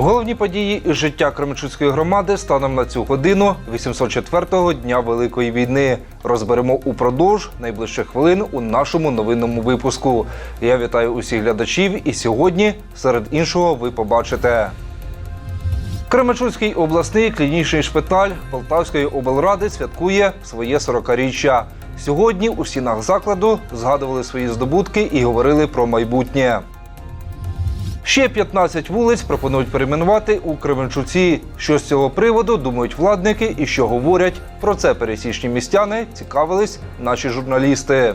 Головні події із життя Кременчуцької громади станом на цю годину 804-го дня Великої війни. Розберемо упродовж найближчих хвилин у нашому новинному випуску. Я вітаю усіх глядачів, і сьогодні, серед іншого, ви побачите. Кременчуцький обласний клінічний шпиталь Полтавської облради святкує своє 40-річчя. Сьогодні у стінах закладу згадували свої здобутки і говорили про майбутнє. Ще 15 вулиць пропонують перейменувати у Кременчуці. Що з цього приводу думають владники і що говорять про це пересічні містяни, цікавились наші журналісти.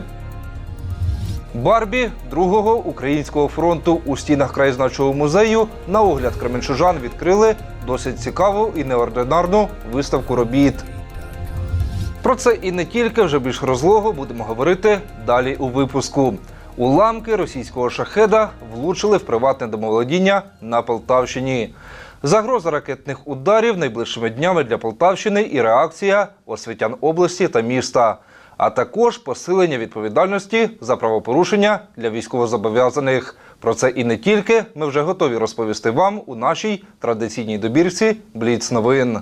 Барбі другого українського фронту у стінах краєзнавчого музею на огляд кременчужан відкрили досить цікаву і неординарну виставку робіт. Про це і не тільки вже більш розлого будемо говорити далі у випуску. Уламки російського шахеда влучили в приватне домоволодіння на Полтавщині. Загроза ракетних ударів найближчими днями для Полтавщини і реакція освітян області та міста, а також посилення відповідальності за правопорушення для військовозобов'язаних. Про це і не тільки ми вже готові розповісти вам у нашій традиційній добірці Бліц новин.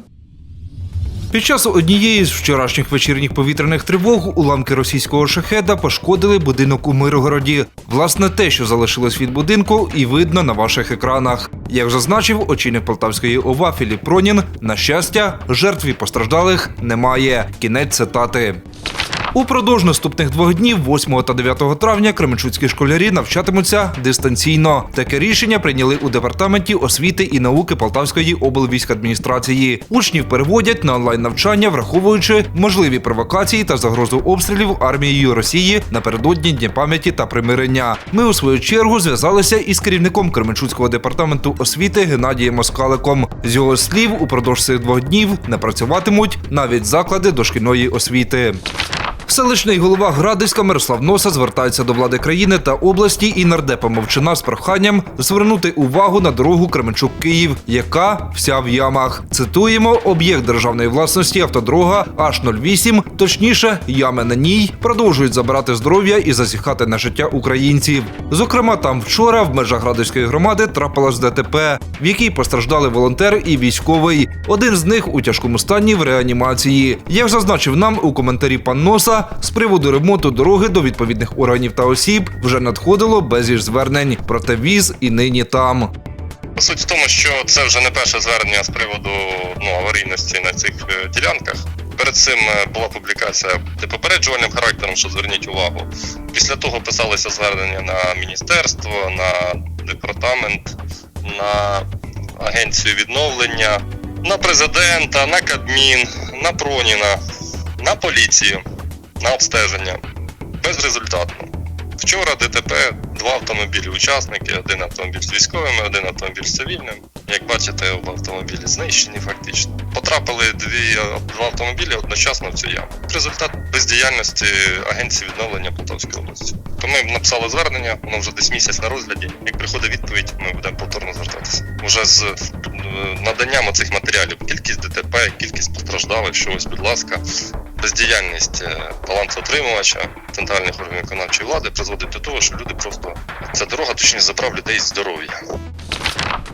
Під час однієї з вчорашніх вечірніх повітряних тривог уламки російського шахеда пошкодили будинок у Миргороді. Власне, те, що залишилось від будинку, і видно на ваших екранах. Як зазначив очільник Полтавської ОВА Філіп Пронін, на щастя, жертв і постраждалих немає. Кінець цитати. Упродовж наступних двох днів, 8 та 9 травня, кременчуцькі школярі навчатимуться дистанційно. Таке рішення прийняли у департаменті освіти і науки Полтавської облвійськадміністрації. Учнів переводять на онлайн навчання, враховуючи можливі провокації та загрозу обстрілів армією Росії напередодні Дня пам'яті та примирення. Ми у свою чергу зв'язалися із керівником Кременчуцького департаменту освіти Геннадієм Москаликом. З його слів, упродовж цих двох днів не працюватимуть навіть заклади дошкільної освіти. Селищний голова Градиська Мирослав Носа звертається до влади країни та області і нардепа Мовчина з проханням звернути увагу на дорогу Кременчук-Київ, яка вся в ямах. Цитуємо, об'єкт державної власності автодорога H08, точніше, ями на ній продовжують забирати здоров'я і засіхати на життя українців. Зокрема, там вчора в межах Градиської громади трапилось ДТП, в якій постраждали волонтер і військовий. Один з них у тяжкому стані в реанімації. Як зазначив нам у коментарі пан Носа, з приводу ремонту дороги до відповідних органів та осіб вже надходило безліч звернень. Проте віз і нині там. Суть в тому, що це вже не перше звернення з приводу ну, аварійності на цих е, ділянках. Перед цим е, була публікація де попереджувальним характером, що зверніть увагу. Після того писалися звернення на міністерство, на департамент, на агенцію відновлення, на президента, на Кабмін, на Проніна, на поліцію, на обстеження. Безрезультатно. Вчора ДТП, два автомобілі учасники, один автомобіль з військовими, один автомобіль з цивільним. Як бачите, оба автомобілі знищені фактично. Потрапили дві, два автомобілі одночасно в цю яму. Результат бездіяльності Агенції відновлення Полтавської області. То ми написали звернення, воно вже десь місяць на розгляді. Як приходить відповідь, ми будемо повторно звертатися. Уже з е, наданням цих матеріалів, кількість ДТП, кількість постраждалих, що ось, будь ласка, бездіяльність е, балансоотримувача центральних органів виконавчої влади призводить до того, що люди просто ця дорога точніше забрав людей здоров'я.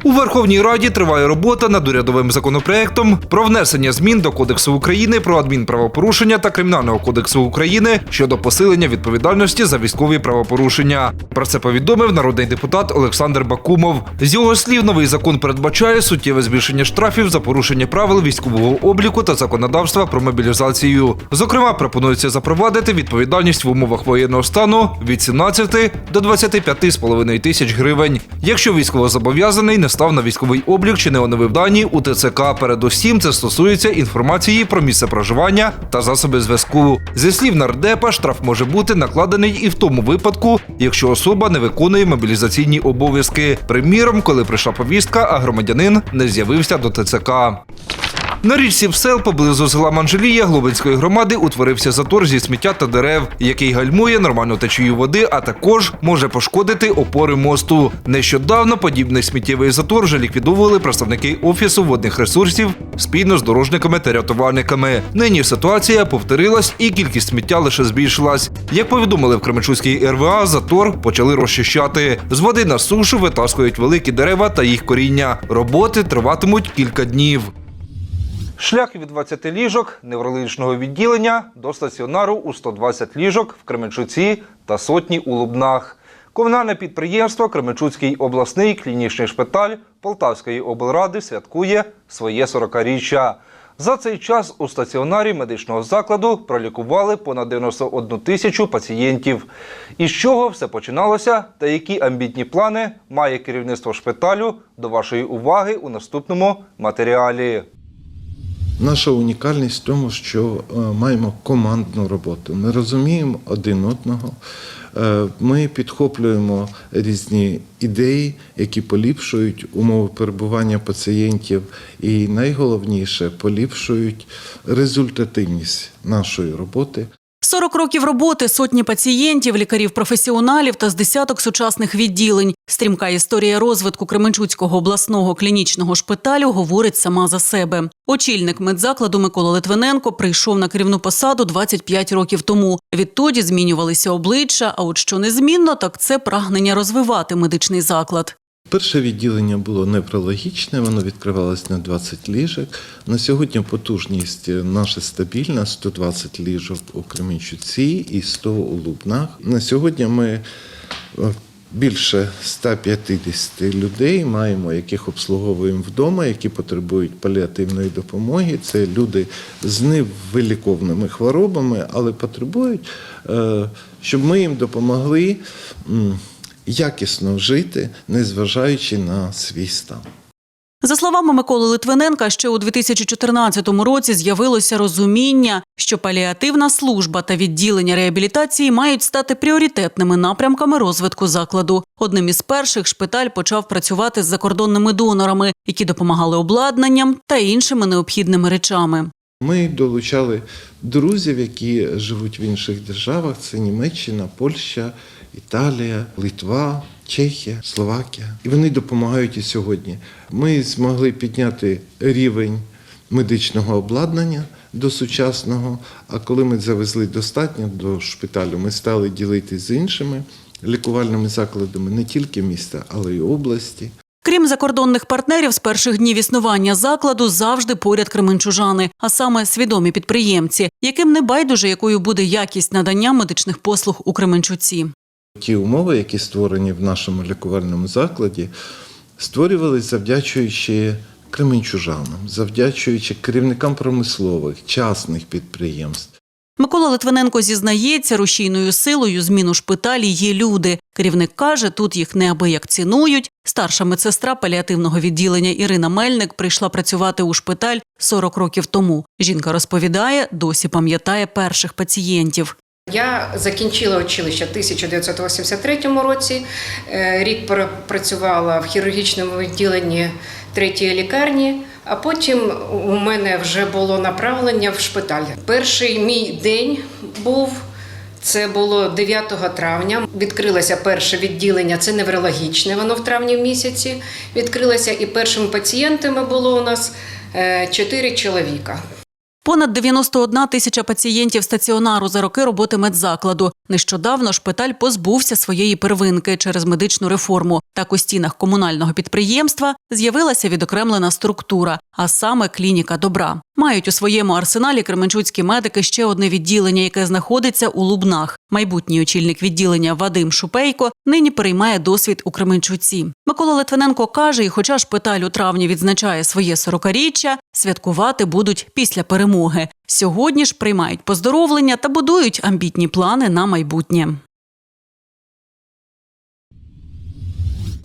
У Верховній Раді триває робота над урядовим законопроектом про внесення змін до Кодексу України про адмінправопорушення та Кримінального кодексу України щодо посилення відповідальності за військові правопорушення. Про це повідомив народний депутат Олександр Бакумов. З його слів, новий закон передбачає суттєве збільшення штрафів за порушення правил військового обліку та законодавства про мобілізацію. Зокрема, пропонується запровадити відповідальність в умовах воєнного стану від 17 до 25,5 тисяч гривень, якщо військовозобов'язаний не став на військовий облік чи не оновив дані у ТЦК. Передусім це стосується інформації про місце проживання та засоби зв'язку. Зі слів нардепа, штраф може бути накладений і в тому випадку, якщо особа не виконує мобілізаційні обов'язки. Приміром, коли прийшла повістка, а громадянин не з'явився до ТЦК. На річці Псел поблизу села Манжелія Глобинської громади утворився затор зі сміття та дерев, який гальмує нормальну течію води, а також може пошкодити опори мосту. Нещодавно подібний сміттєвий затор вже ліквідовували представники офісу водних ресурсів спільно з дорожниками та рятувальниками. Нині ситуація повторилась і кількість сміття лише збільшилась. Як повідомили в Кременчуцькій РВА, затор почали розчищати. З води на сушу витаскують великі дерева та їх коріння. Роботи триватимуть кілька днів. Шлях від 20 ліжок неврологічного відділення до стаціонару у 120 ліжок в Кременчуці та сотні у Лубнах. Комунальне підприємство Кременчуцький обласний клінічний шпиталь Полтавської облради святкує своє 40-річчя. За цей час у стаціонарі медичного закладу пролікували понад 91 тисячу пацієнтів. Із чого все починалося та які амбітні плани має керівництво шпиталю до вашої уваги у наступному матеріалі. Наша унікальність в тому, що е, маємо командну роботу. Ми розуміємо один одного. Е, Ми підхоплюємо різні ідеї, які поліпшують умови перебування пацієнтів, і найголовніше поліпшують результативність нашої роботи. 40 років роботи, сотні пацієнтів, лікарів-професіоналів та з десяток сучасних відділень. Стрімка історія розвитку Кременчуцького обласного клінічного шпиталю говорить сама за себе. Очільник медзакладу Микола Литвиненко прийшов на керівну посаду 25 років тому. Відтоді змінювалися обличчя. А от що незмінно, так це прагнення розвивати медичний заклад. Перше відділення було неврологічне, воно відкривалось на 20 ліжок. На сьогодні потужність наша стабільна 120 ліжок у Кременчуці і 100 у Лубнах. На сьогодні ми е, більше 150 людей маємо, яких обслуговуємо вдома, які потребують паліативної допомоги. Це люди з невиліковними хворобами, але потребують, е, щоб ми їм допомогли якісно жити, незважаючи на свій стан. За словами Миколи Литвиненка, ще у 2014 році з'явилося розуміння, що паліативна служба та відділення реабілітації мають стати пріоритетними напрямками розвитку закладу. Одним із перших шпиталь почав працювати з закордонними донорами, які допомагали обладнанням та іншими необхідними речами. Ми долучали друзів, які живуть в інших державах: це Німеччина, Польща, Італія, Литва, Чехія, Словакія. І вони допомагають і сьогодні. Ми змогли підняти рівень медичного обладнання до сучасного. А коли ми завезли достатньо до шпиталю, ми стали ділитися з іншими лікувальними закладами не тільки міста, але й області. Крім закордонних партнерів, з перших днів існування закладу завжди поряд кременчужани, а саме свідомі підприємці, яким не байдуже, якою буде якість надання медичних послуг у Кременчуці. Ті умови, які створені в нашому лікувальному закладі, створювалися завдячуючи кременчужанам, завдячуючи керівникам промислових, частних підприємств. Микола Литвиненко зізнається, рушійною силою зміну шпиталі є люди. Керівник каже, тут їх неабияк цінують. Старша медсестра паліативного відділення Ірина Мельник прийшла працювати у шпиталь 40 років тому. Жінка розповідає, досі пам'ятає перших пацієнтів. Я закінчила училище в 1983 році. Е, Рік працювала в хірургічному відділенні третьої лікарні, а потім у мене вже було направлення в шпиталь. Перший мій день був. Це було 9 травня. Відкрилося перше відділення, це неврологічне, воно в травні місяці відкрилося, і першими пацієнтами було у нас 4 чоловіка. Понад 91 тисяча пацієнтів стаціонару за роки роботи медзакладу. Нещодавно шпиталь позбувся своєї первинки через медичну реформу. Так у стінах комунального підприємства з'явилася відокремлена структура, а саме клініка добра. Мають у своєму арсеналі кременчуцькі медики ще одне відділення, яке знаходиться у Лубнах. Майбутній очільник відділення Вадим Шупейко нині переймає досвід у Кременчуці. Микола Литвиненко каже, і хоча шпиталь у травні відзначає своє 40-річчя, святкувати будуть після перемоги. Сьогодні ж приймають поздоровлення та будують амбітні плани на майбутнє.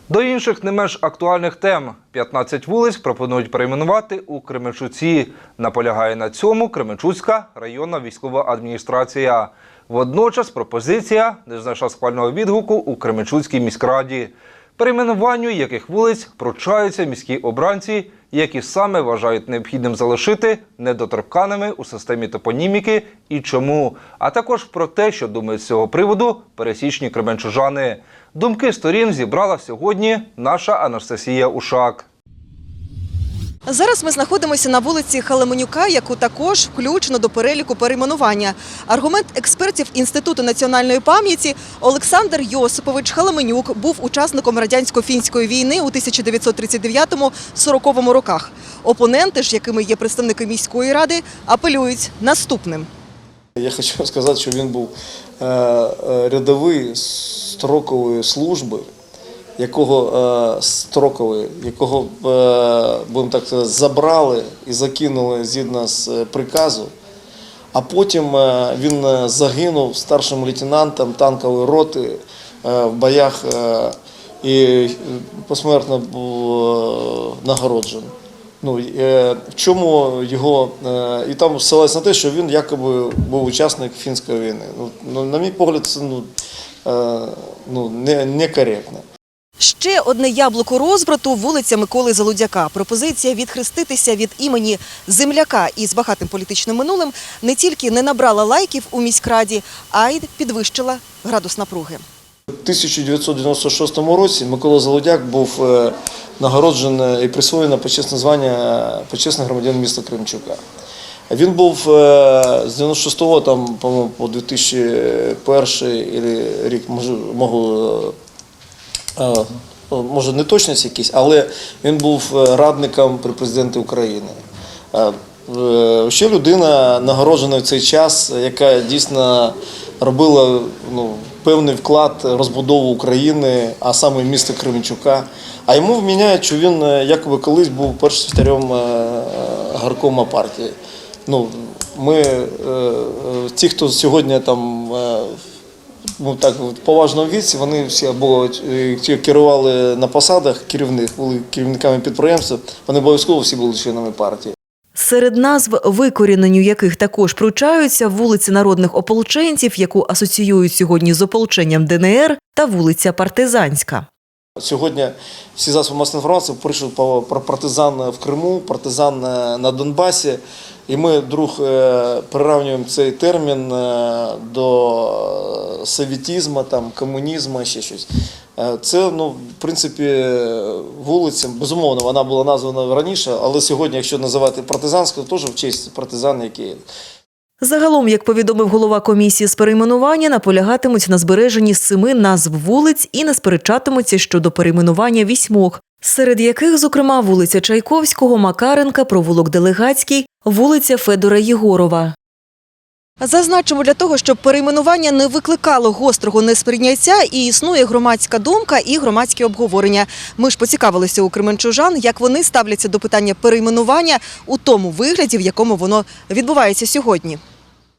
До інших не менш актуальних тем 15 вулиць пропонують перейменувати у Кременчуці. Наполягає на цьому Кременчуцька районна військова адміністрація. Водночас пропозиція не знайшла схвального відгуку у Кременчуцькій міськраді. Перейменуванню яких вулиць пручаються міські обранці, які саме вважають необхідним залишити недоторканими у системі топоніміки і чому, а також про те, що думають з цього приводу пересічні кременчужани. Думки сторін зібрала сьогодні наша Анастасія Ушак. Зараз ми знаходимося на вулиці Халеменюка, яку також включено до переліку перейменування. Аргумент експертів Інституту національної пам'яті Олександр Йосипович Халеменюк був учасником радянсько-фінської війни у 1939-40 роках. Опоненти ж, якими є представники міської ради, апелюють наступним. Я хочу сказати, що він був е, е, рядовий строкової служби, якого е, строкової, якого е, будемо так сказати, забрали і закинули згідно з е, приказу. А потім він загинув старшим лейтенантом танкової роти в боях і посмертно був нагороджений. Ну, в чому його. І там ссилається на те, що він якоби був учасник фінської війни. Ну, ну, на мій погляд, це ну, ну, не, некоректно. Ще одне яблуко розбрату вулиця Миколи Залудяка. Пропозиція відхреститися від імені земляка із багатим політичним минулим не тільки не набрала лайків у міськраді, а й підвищила градус напруги. У 1996 році Микола Залудяк був е, нагороджений і присвоєно почесне звання почесний громадянин міста Кримчука. Він був е, з 96-го там, по 2001 рік, можу, е, може не точність якісь, але він був е, радником при президенті України. Е, Ще людина нагороджена в цей час, яка дійсно робила ну, певний вклад в розбудову України, а саме міста Кременчука. А йому вміняють, що він е, якоби колись був першим секретарем е, горкома партії. Ну, ми, ті, хто сьогодні там ну, так, в поважному віці, вони всі або е, керували на посадах керівних, були керівниками підприємства. вони обов'язково всі були членами партії. Серед назв, викоріненню яких також пручаються вулиці народних ополченців, яку асоціюють сьогодні з ополченням ДНР, та вулиця Партизанська. Сьогодні всі засоби масової інформації пишуть про партизан в Криму, партизан е, на Донбасі. І ми, друг, е, приравнюємо цей термін е, до совєтізму, там, комунізму, ще щось. Це, ну, в принципі, вулиця, безумовно, вона була названа раніше, але сьогодні, якщо називати партизанською, теж в честь партизан, який Загалом, як повідомив голова комісії з перейменування, наполягатимуть на збереженні семи назв вулиць і не сперечатимуться щодо перейменування вісьмох, серед яких, зокрема, вулиця Чайковського, Макаренка, провулок Делегацький, вулиця Федора Єгорова. Зазначимо для того, щоб перейменування не викликало гострого несприйняття, і існує громадська думка і громадські обговорення. Ми ж поцікавилися у кременчужан, як вони ставляться до питання перейменування у тому вигляді, в якому воно відбувається сьогодні.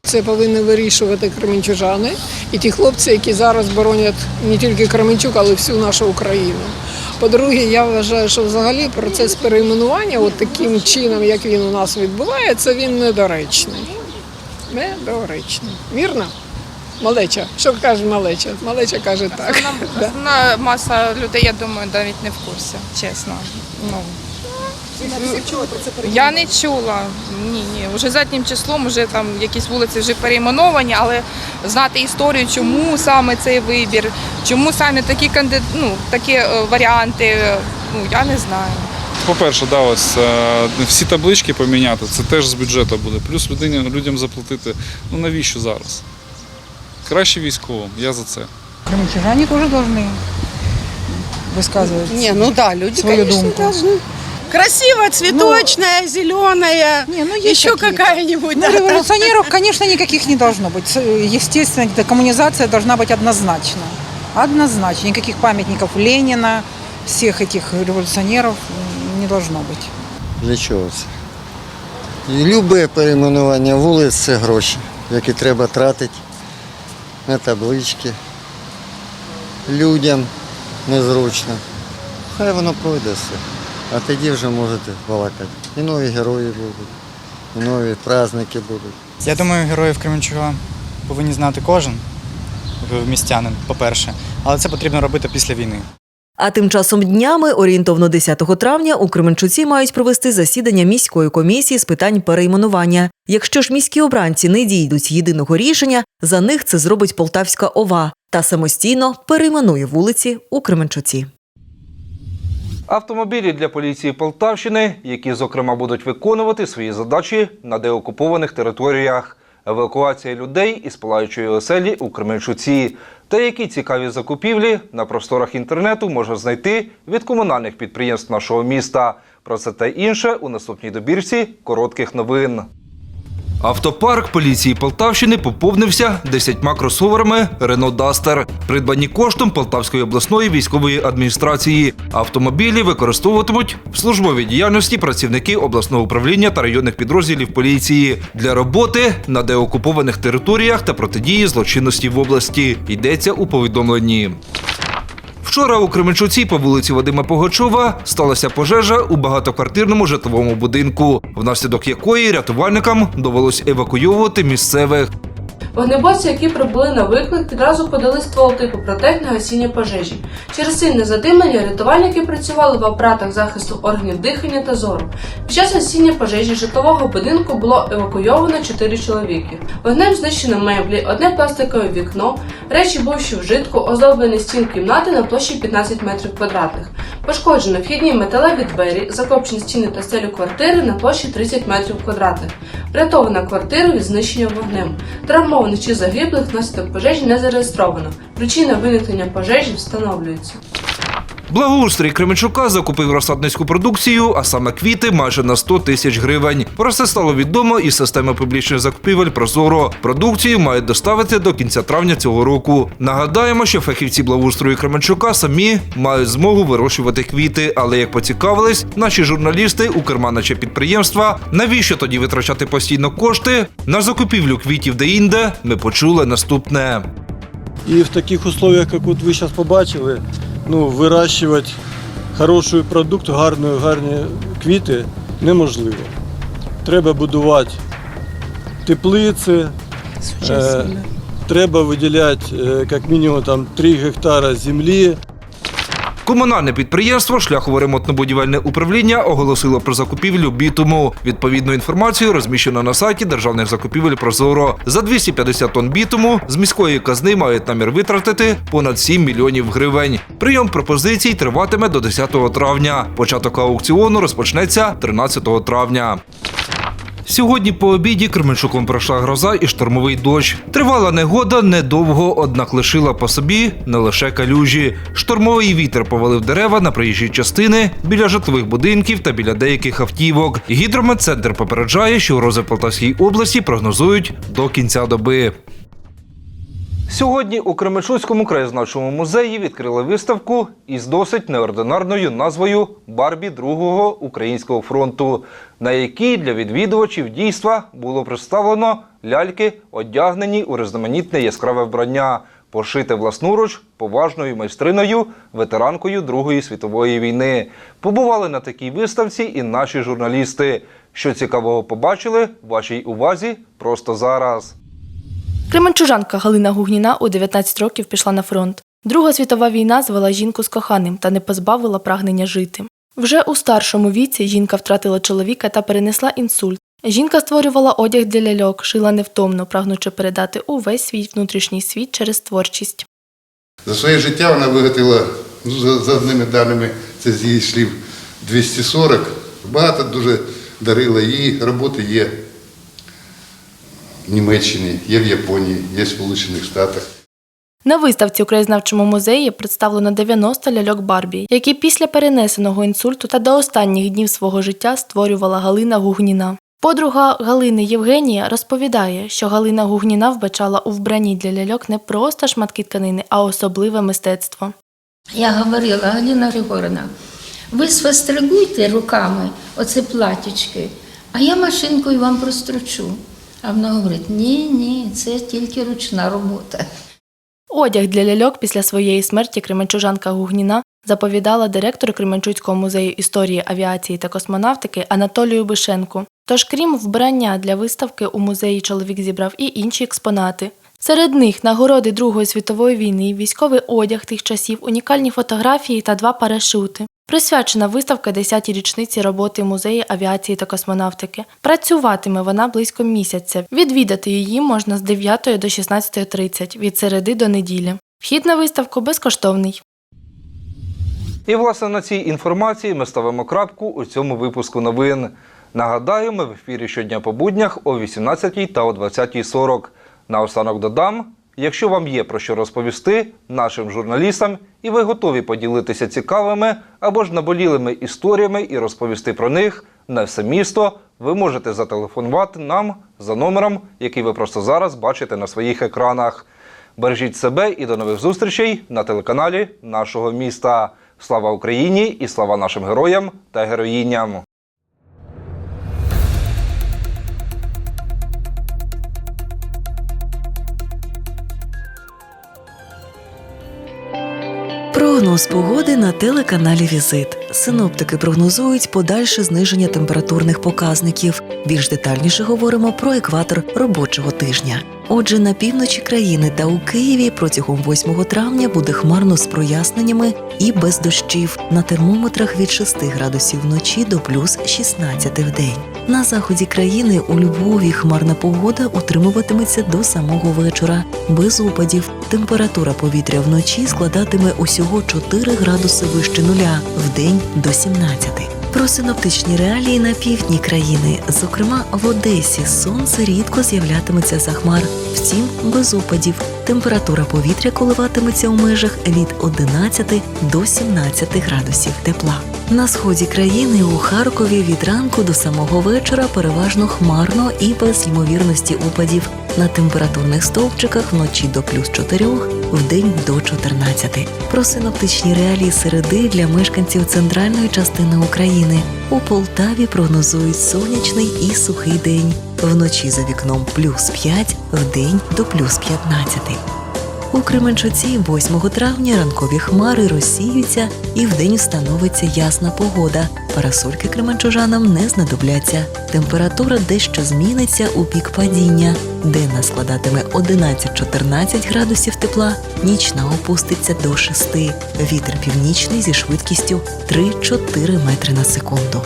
Це повинні вирішувати кременчужани і ті хлопці, які зараз боронять не тільки Кременчук, але й всю нашу Україну. По-друге, я вважаю, що взагалі процес перейменування, от таким чином, як він у нас відбувається, він недоречний. Недоречний. Вірно? Малеча. Що каже малеча? Малеча каже так. Да. Основна маса людей, я думаю, навіть не в курсі, чесно. Ну, я не чула. Ні, ні. Уже заднім числом, вже там якісь вулиці вже перейменовані, але знати історію, чому саме цей вибір, чому саме такі канди... ну, такі е, варіанти, ну я не знаю. По-перше, да, ось е, всі таблички поміняти, це теж з бюджету буде. Плюс людині, людям заплатити. Ну навіщо зараз? Краще військовим, я за це. Крымчужане тоже должны высказывать Не, ну да, люди, свою конечно, думку. должны. Красиво, цветочная, зеленая, Не, ну есть еще какие-то. какая-нибудь. Ну, да, там. революционеров, конечно, никаких не должно быть. С- Естественно, эта коммунизация должна быть однозначно. Однозначно. Никаких памятников Ленина, всех этих революционеров м, не должно быть. Для чого це? І Любе перейменування вулиць це гроші, які треба тратити на таблички. Людям незручно. Хай воно пройде все. А тоді вже можете балакати. І нові герої будуть, і нові праздники будуть. Я думаю, героїв Кременчуга повинні знати кожен містянин, по-перше, але це потрібно робити після війни. А тим часом днями, орієнтовно 10 травня, у Кременчуці мають провести засідання міської комісії з питань перейменування. Якщо ж міські обранці не дійдуть єдиного рішення, за них це зробить Полтавська ОВА та самостійно перейменує вулиці у Кременчуці. Автомобілі для поліції Полтавщини, які, зокрема, будуть виконувати свої задачі на деокупованих територіях, евакуація людей із палаючої оселі у Кременчуці. Та які цікаві закупівлі на просторах інтернету можна знайти від комунальних підприємств нашого міста. Про це та інше у наступній добірці коротких новин. Автопарк поліції Полтавщини поповнився 10 кросоверами Renault Duster, придбані коштом Полтавської обласної військової адміністрації. Автомобілі використовуватимуть в службовій діяльності працівники обласного управління та районних підрозділів поліції для роботи на деокупованих територіях та протидії злочинності в області. Йдеться у повідомленні. Вчора у Кременчуці по вулиці Вадима Погачова сталася пожежа у багатоквартирному житловому будинку, внаслідок якої рятувальникам довелось евакуйовувати місцевих. Вогнеборці, які прибули на виклик, відразу подали ствол типу протек на пожежі. Через сильне задимлення рятувальники працювали в апаратах захисту органів дихання та зору. Під час гасіння пожежі житлового будинку було евакуйовано 4 чоловіки. Вогнем знищено меблі, одне пластикове вікно, речі бувші вжитку, оздоблені стін кімнати на площі 15 метрів квадратних. Пошкоджено вхідні металеві двері, закопчені стіни та стелю квартири на площі 30 метрів квадратних. Врятована квартира від знищення вогнем. Травмованих чи загиблих внаслідок пожежі не зареєстровано. Причина виникнення пожежі встановлюється. Благоустрій Кременчука закупив розсадницьку продукцію, а саме квіти майже на 100 тисяч гривень. Про це стало відомо із системи публічних закупівель Прозоро. Продукцію мають доставити до кінця травня цього року. Нагадаємо, що фахівці благоустрою Кременчука самі мають змогу вирощувати квіти. Але як поцікавились, наші журналісти у керманича підприємства, навіщо тоді витрачати постійно кошти на закупівлю квітів де-інде, ми почули наступне. І в таких условиях, як от ви зараз побачили, ну, вирощувати хороший продукт, гарні, гарні квіти неможливо. Треба будувати теплиці, е, треба виділяти е, як мінімум там, 3 гектара землі. Комунальне підприємство Шляхово-ремонтно-будівельне управління оголосило про закупівлю бітуму. Відповідну інформацію розміщено на сайті державних закупівель Прозоро. За 250 тонн бітуму з міської казни мають намір витратити понад 7 мільйонів гривень. Прийом пропозицій триватиме до 10 травня. Початок аукціону розпочнеться 13 травня. Сьогодні по обіді Кременчуком пройшла гроза і штормовий дощ. Тривала негода недовго, однак лишила по собі не лише калюжі. Штормовий вітер повалив дерева на проїжджі частини біля житлових будинків та біля деяких автівок. Гідрометцентр попереджає, що грози в Полтавській області прогнозують до кінця доби. Сьогодні у Кременчуцькому краєзнавчому музеї відкрили виставку із досить неординарною назвою Барбі Другого українського фронту, на якій для відвідувачів дійства було представлено ляльки, одягнені у різноманітне яскраве вбрання, пошите власноруч поважною майстриною, ветеранкою Другої світової війни. Побували на такій виставці і наші журналісти. Що цікавого побачили, вашій увазі просто зараз. Кременчужанка Галина Гугніна у 19 років пішла на фронт. Друга світова війна звела жінку з коханим та не позбавила прагнення жити. Вже у старшому віці жінка втратила чоловіка та перенесла інсульт. Жінка створювала одяг для ляльок, шила невтомно, прагнучи передати увесь свій внутрішній світ через творчість. За своє життя вона виготовила, ну, за, одними даними, це з її слів 240. Багато дуже дарила. Її роботи є Німеччині, є в Японії, є в Сполучених Штатах. На виставці у краєзнавчому музеї представлено 90 ляльок Барбі, які після перенесеного інсульту та до останніх днів свого життя створювала Галина Гугніна. Подруга Галини Євгенія розповідає, що Галина Гугніна вбачала у вбранні для ляльок не просто шматки тканини, а особливе мистецтво. Я говорила, Галина Григорівна, ви сфастригуйте руками оце платічки, а я машинкою вам прострочу. А вона говорить: ні, ні, це тільки ручна робота. Одяг для ляльок після своєї смерті кременчужанка Гугніна заповідала директору Кременчуцького музею історії авіації та космонавтики Анатолію Бишенку. Тож, крім вбрання для виставки, у музеї чоловік зібрав і інші експонати. Серед них нагороди Другої світової війни, військовий одяг тих часів, унікальні фотографії та два парашути. Присвячена виставка 10-й річниці роботи музею авіації та космонавтики. Працюватиме вона близько місяця. Відвідати її можна з 9 до 16.30 від середи до неділі. Вхід на виставку безкоштовний. І власне на цій інформації ми ставимо крапку у цьому випуску новин. Нагадаю, ми в ефірі щодня по буднях о 18 та о 20.40. Наостанок додам, якщо вам є про що розповісти нашим журналістам, і ви готові поділитися цікавими або ж наболілими історіями і розповісти про них на все місто, ви можете зателефонувати нам за номером, який ви просто зараз бачите на своїх екранах. Бережіть себе і до нових зустрічей на телеканалі нашого міста. Слава Україні і слава нашим героям та героїням! Прогноз погоди на телеканалі Візит. Синоптики прогнозують подальше зниження температурних показників. Більш детальніше говоримо про екватор робочого тижня. Отже, на півночі країни та у Києві протягом 8 травня буде хмарно з проясненнями і без дощів. На термометрах від 6 градусів вночі до плюс 16 в день. На заході країни у Львові хмарна погода утримуватиметься до самого вечора, без опадів. Температура повітря вночі складатиме усього 4 градуси вище нуля, вдень до 17. Про синоптичні реалії на півдні країни, зокрема в Одесі, сонце рідко з'являтиметься за хмар, втім без опадів. Температура повітря коливатиметься у межах від 11 до 17 градусів тепла. На сході країни у Харкові від ранку до самого вечора переважно хмарно і без ймовірності опадів. На температурних стовпчиках вночі до плюс 4, вдень до 14. Про синоптичні реалії середи для мешканців центральної частини України. У Полтаві прогнозують сонячний і сухий день. Вночі за вікном плюс 5, вдень до плюс 15. У Кременчуці 8 травня ранкові хмари розсіються і вдень встановиться ясна погода. Парасольки кременчужанам не знадобляться. Температура дещо зміниться у пік падіння. Денна складатиме 11-14 градусів тепла, нічна опуститься до 6. Вітер північний зі швидкістю 3-4 метри на секунду.